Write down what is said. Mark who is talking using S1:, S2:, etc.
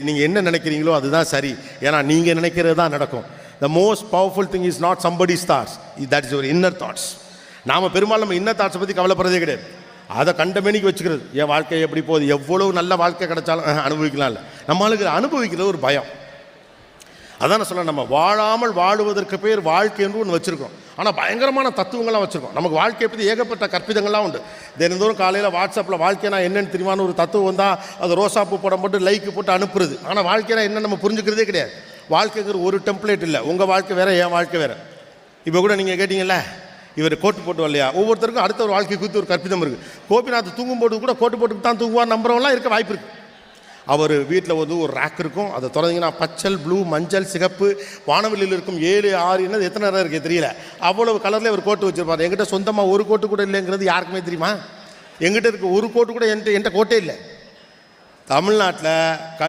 S1: நீங்கள் என்ன நினைக்கிறீங்களோ அதுதான் சரி. ஏன்னா நீங்கள் நினைக்கிறது தான் நடக்கும். The most powerful thing is not somebody stars that is ஒரு இன்னர் தாட்ஸ் நாம் பெரும்பாலும் நம்ம இன்னர் தாட்ஸை பற்றி கவலைப்படுறதே கிடையாது. அதை கண்டமேனிக்கு வச்சுக்கிறது. என் வாழ்க்கை எப்படி போகுது? எவ்வளவு நல்ல வாழ்க்கை கிடைச்சாலும் அனுபவிக்கலாம் இல்லை நம்மளுக்கு அனுபவிக்கிறது ஒரு பயம். அதான் நான் சொல்ல நம்ம வாழாமல் வாழுவதற்கு பேர் வாழ்க்கை என்று ஒன்று வச்சுருக்கோம் ஆனால் பயங்கரமான தத்துவங்கள்லாம் வச்சுருக்கோம் நமக்கு வாழ்க்கையை பற்றி ஏகப்பட்ட கற்பிதங்கள்லாம் உண்டு. தினந்தோறும் காலையில் வாட்ஸ்அப்பில் வாழ்க்கைனா என்னன்னு தெரியுமான்னு ஒரு தத்துவம் வந்தால் அது ரோசாப்பூ படம் போட்டு லைக்கு போட்டு அனுப்புறது. ஆனால் வாழ்க்கைனா என்ன நம்ம புரிஞ்சுக்கிறதே கிடையாது. வாழ்க்கைங்கிற ஒரு டெம்ப்ளேட் இல்லை. உங்கள் வாழ்க்கை வேறு என் வாழ்க்கை வேறு. இப்போ கூட நீங்கள் கேட்டிங்கல்ல இவர் கோட்டு போட்டு வரலையா ஒவ்வொருத்தருக்கும் அடுத்த ஒரு வாழ்க்கை குறித்து ஒரு கற்பிதம் இருக்குது கோபிநாத் தூங்கும் போது கூட கோட்டு போட்டு தான் தூங்குவார் நம்புறவங்களாம் இருக்க வாய்ப்பு இருக்குது அவர் வீட்டில் வந்து ஒரு ரேக் இருக்கும். அதை திறந்தீங்கன்னா பச்சல் ப்ளூ மஞ்சள் சிகப்பு வானவெளியில் இருக்கும் ஏழு ஆறு என்னது எத்தனை நேரம் இருக்குது தெரியல. அவ்வளவு கலரில் ஒரு கோட்டு வச்சிருப்பார். எங்கிட்ட சொந்தமாக ஒரு கோட்டு கூட இல்லைங்கிறது யாருக்குமே தெரியுமா? எங்கிட்ட இருக்க ஒரு கோட்டு கூட என்கிட்ட என்கிட்ட கோட்டே இல்லை. தமிழ்நாட்டில் க